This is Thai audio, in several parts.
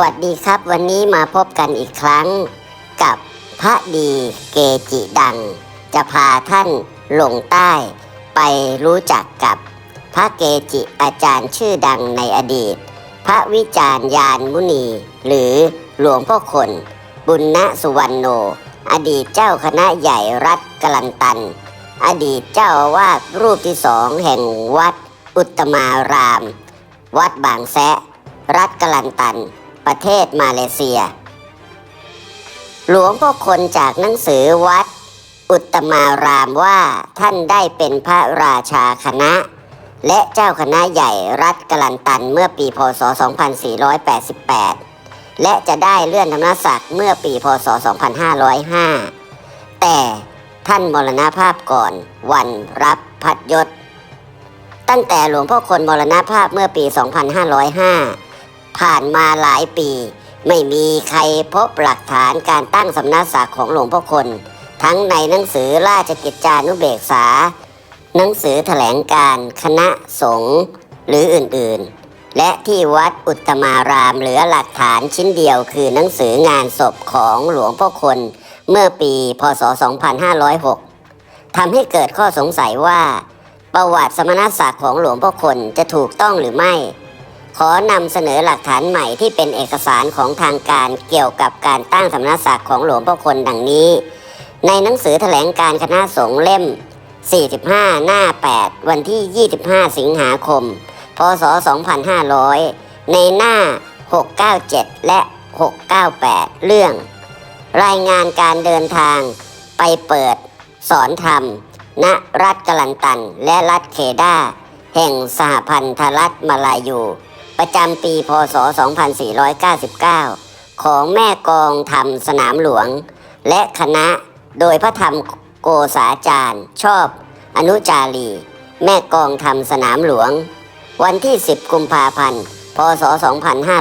วัสดีครับวันนี้มาพบกันอีกครั้ง กับพระดีเกจิดัง จะพาท่านลงใต้ ไปรู้จักกับพระเกจิอาจารย์ชื่อดังในอดีต พระวิจารยานมุนี หรือหลวงพ่อคน บุญณสุวรรณโน อดีตเจ้าคณะใหญ่รัฐกลันตัน อดีตเจ้าอาวาสรูปที่สองแห่งวัดอุตมาราม วัดบางแซะรัฐกลันตัน ประเทศมาเลเซีย หลวงพ่อคนจากหนังสือวัด อุตมารามว่าท่านได้เป็นพระราชาคณะ และเจ้าคณะใหญ่รัฐกลันตันเมื่อปีพศ 2488 และจะได้เลื่อนธรรมศักดิ์เมื่อปีพศ 2505 แต่ท่านมรณภาพก่อนวันรับพัดยศ ตั้งแต่หลวงพ่อคนมรณภาพเมื่อปี 2505 ผ่านมาหลายปี ไม่มีใครพบหลักฐานการตั้งสำนักศักดิ์ของหลวงพ่อคน ทั้งในหนังสือราชกิจจานุเบกษา หนังสือแถลงการคณะสงฆ์หรืออื่นๆ และที่วัดอุตตมารามเหลือหลักฐานชิ้นเดียวคือหนังสืองานศพของหลวงพ่อคน เมื่อปีพศ 2506ทำให้เกิดข้อสงสัยว่าประวัติสมณศักดิ์ของหลวงพ่อคนจะถูกต้องหรือไม่ ขอนำเสนอหลักฐานใหม่ที่เป็นเอกสารของทางการเกี่ยวกับการตั้งสำนักศักดิ์ของหลวงพ่อคนดังนี้ ในหนังสือแถลงการคณะสงฆ์เล่ม 45 หน้า 8 วันที่ 25 สิงหาคม พศ 2500 ในหน้า 697 และ 698 เรื่อง รายงานการเดินทางไปเปิด สอนธรรม ณ รัฐกลันตัน และรัฐเคดาแห่งสหพันธรัฐมาลายู ประจำปีพศ 2499 ของแม่กองธรรมสนามหลวง และคณะโดยพระธรรมโกษาจารย์ ชอบอนุจารี แม่กองธรรมสนามหลวง วันที่ 10 กุมภาพันธ์ พศ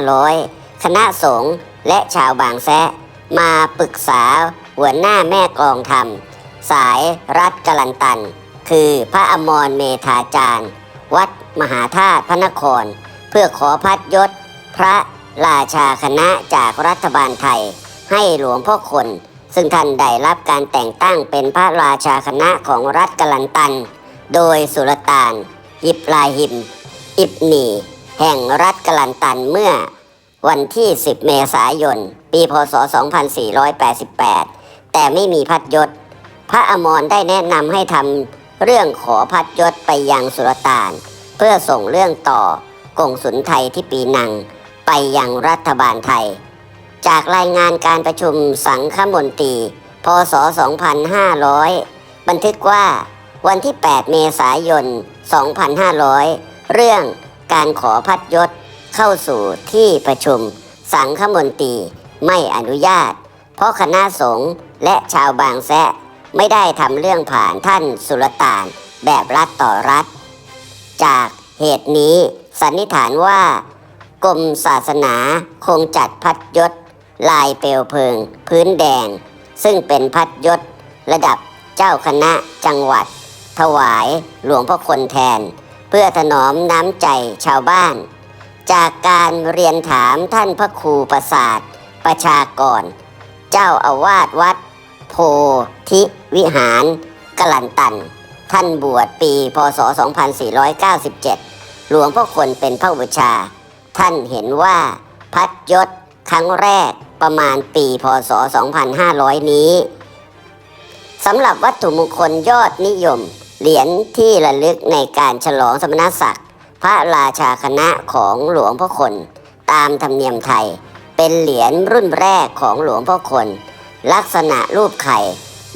2500 คณะสงฆ์และชาวบางแซะ มาปรึกษาหัวหน้าแม่กองธรรม สายรัฐกลันตัน คือพระอมรเมธาจารย์ วัดมหาธาตุพระนคร เพื่อขอพัดยศ พระราชาคณะจากรัฐบาลไทย ให้หลวงพ่อคน ซึ่งท่านได้รับการแต่งตั้งเป็นพระราชาคณะของรัฐกลันตัน โดยสุลต่านอิบราฮิม อิบนี แห่งรัฐกลันตันเมื่อวันที่ 10 เมษายน ปีพศ 2488 แต่ไม่มีพัดยศ พระอมรได้แนะนำให้ทำเรื่องขอพัดยศไปยังสุลต่าน เพื่อส่งเรื่องต่อ งสุลไทยที่ปีนัง ไปยังรัฐบาลไทย จากรายงานการประชุมสังฆมนตรี พศ 2500 บันทึกว่าวันที่ 8 เมษายน 2500 เรื่องการขอพัดยศเข้าสู่ที่ประชุม สังฆมนตรีไม่อนุญาต เพราะคณะสงฆ์และชาวบางแซะไม่ได้ทำเรื่องผ่านท่านสุลต่านแบบรัฐต่อรัฐ จากเหตุนี้ สันนิษฐานว่ากรมศาสนาคงจัดพัดยศ ลายเปลวเพลิง พื้นแดง ซึ่งเป็นพัดยศ ระดับเจ้าคณะจังหวัด ถวายหลวงพ่อคนแทน เพื่อถนอมน้ำใจชาวบ้าน จากการเรียนถามท่านพระครูประสาทประชากร เจ้าอาวาสวัด โพธิวิหารกลันตัน ท่านบวชปี พศ 2497 หลวงพ่อคนเป็นพระบูชา ท่านเห็นว่าพัดยศครั้งแรกประมาณปีพศ 2500 นี้สำหรับวัตถุมงคลยอดนิยม เหรียญที่ระลึกในการฉลองสมณศักดิ์พระราชาคณะของหลวงพ่อคนตามธรรมเนียมไทย เป็นเหรียญรุ่นแรกของหลวงพ่อคน ลักษณะรูปไข่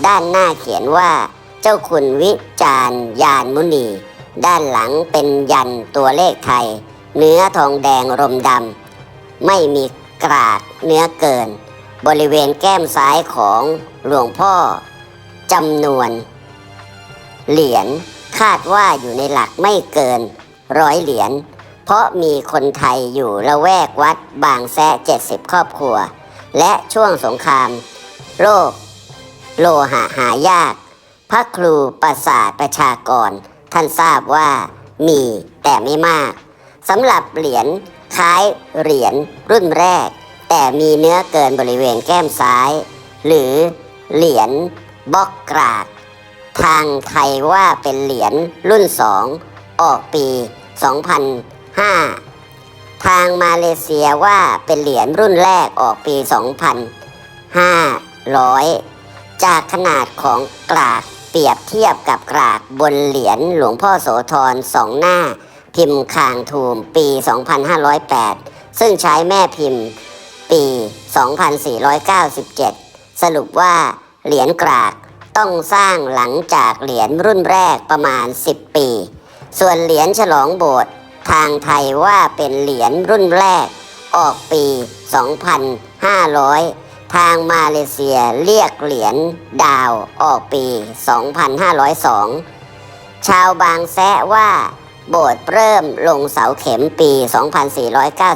ด้านหน้าเขียนว่า เจ้าคุณวิจารยานมุนี ด้านหลังเป็นยันตัวเลขไทย เนื้อทองแดงรมดำ ไม่มีกราดเนื้อเกิน บริเวณแก้มซ้ายของหลวงพ่อจำนวน เหรียญคาดว่าอยู่ในหลักไม่เกินร้อยเหรียญเพราะมีคนไทยอยู่ละแวกวัดบางแซะ70 ครอบครัว และช่วงสงครามโลกโลหะหายาก พระครูประสาทประชากร ท่านทราบว่ามีแต่ไม่มากสำหรับเหรียญคล้ายเหรียญรุ่นแรก แต่มีเนื้อเกินบริเวณแก้มซ้าย หรือเหรียญบล็อกกรากทางไทยว่าเป็นเหรียญรุ่นสองออกปี 2005 ทางมาเลเซียว่าเป็นเหรียญรุ่นแรกออกปี 2500 จากขนาดของกราก ปรียบเทียบกับกรากบนเหรียญหลวงพ่อโสธรสองหน้า พิมพ์คางทูมปี 2508 ซึ่งใช้แม่พิมพ์ปี 2497 สรุปว่าเหรียญกรากต้องสร้างหลังจากเหรียญรุ่นแรกประมาณ 10 ปี ส่วนเหรียญฉลองโบสถ์ทางไทยว่าเป็นเหรียญรุ่นแรก ออกปี 2500 ทางมาเลเซียเรียกเหรียญดาวออกปี 2502 ชาวบางแซะว่าโบสถ์เริ่มลงเสาเข็มปี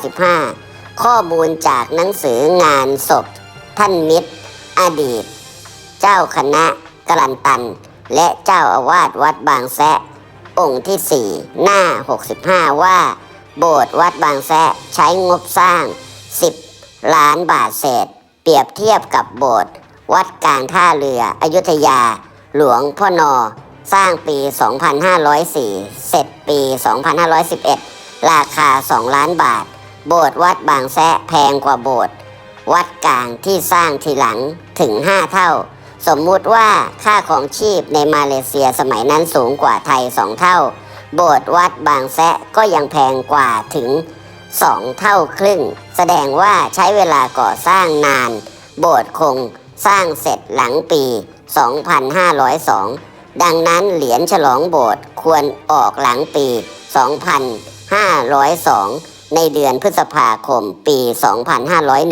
2495 ข้อมูลจากหนังสืองานศพ ท่านมิตร อดีต เจ้าคณะกลันตัน และเจ้าอาวาสวัดบางแซะ องค์ที่ 4 หน้า 65 ว่า โบสถ์วัดบางแซะใช้งบสร้าง 10 ล้านบาทเศษ รียบเทียบกับโบสถ์วัดกลางท่าเรืออยุธยา หลวงพ่อนอ สร้างปี 2504 เสร็จปี 2511 ราคา 2 ล้านบาท โบสถ์วัดบางแซะแพงกว่าโบสถ์วัดกลางที่สร้างทีหลังถึง 5 เท่า สมมุติว่าค่าของชีพในมาเลเซียสมัยนั้นสูงกว่าไทย 2 เท่า โบสถ์วัดบางแซะก็ยังแพงกว่าถึง 2 เท่าครึ่ง แสดงว่าใช้เวลาก่อสร้างนาน โบสถ์คงสร้างเสร็จหลังปี 2502 ดังนั้นเหรียญฉลองโบสถ์ควรออกหลังปี 2502 ในเดือนพฤษภาคมปี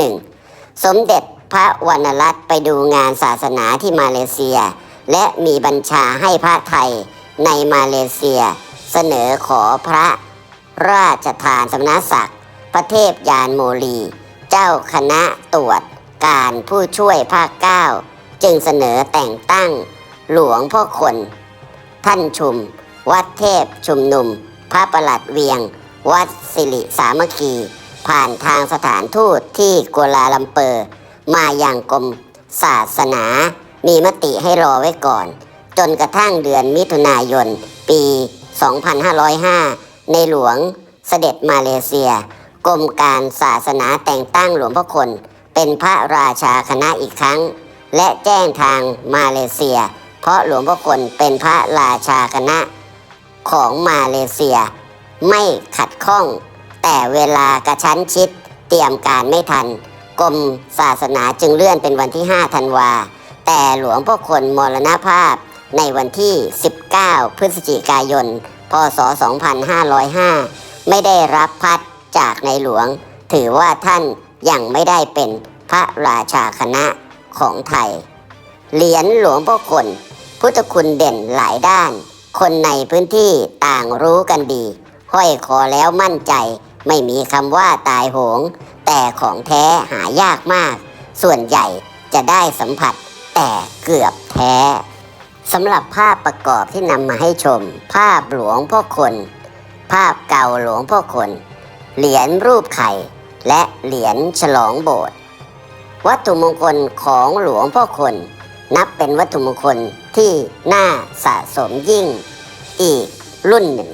2501 สมเด็จพระวรรณรัตน์ไปดูงานศาสนาที่มาเลเซีย และมีบัญชาให้พระไทยในมาเลเซีย เสนอขอพระ ราชทานสมณศักดิ์พระเทพยานโมลี เจ้าคณะตรวจการผู้ช่วยภาคเก้าจึงเสนอแต่งตั้ง หลวงพ่อคน ท่านชุม วัดเทพชุมนุม พระประหลัดเวียง วัดสิริสามัคคี ผ่านทางสถานทูตที่กัวลาลัมเปอร์ มาอย่างกรมศาสนา มีมติให้รอไว้ก่อน จนกระทั่งเดือนมิถุนายน ปี 2505 ในหลวงเสด็จมาเลเซีย กรมการศาสนาแต่งตั้งหลวงพ่อคน เป็นพระราชาคณะอีกครั้ง และแจ้งทางมาเลเซีย เพราะหลวงพ่อคนเป็นพระราชาคณะของมาเลเซีย ไม่ขัดข้อง แต่เวลากระชั้นชิดเตรียมการไม่ทัน กรมศาสนาจึงเลื่อนเป็นวันที่ 5 ธันวา แต่หลวงพ่อคนมรณภาพในวันที่ 19 พฤศจิกายน พศ 2505 ไม่ได้รับพัดจากในหลวง ถือว่าท่านยังไม่ได้เป็นพระราชาคณะของไทย เหรียญหลวงพ่อคน พุทธคุณเด่นหลายด้าน คนในพื้นที่ต่างรู้กันดี ห้อยคอแล้วมั่นใจ ไม่มีคำว่าตายโหง แต่ของแท้หายากมาก ส่วนใหญ่จะได้สัมผัสแต่เกือบแท้ สำหรับภาพประกอบที่นำมาให้ชม ภาพหลวงพ่อคน ภาพเก่าหลวงพ่อคน เหรียญรูปไข่ และเหรียญฉลองโบสถ์วัตถุมงคลของหลวงพ่อคน นับเป็นวัตถุมงคลที่น่าสะสมยิ่ง อีกรุ่นหนึ่ง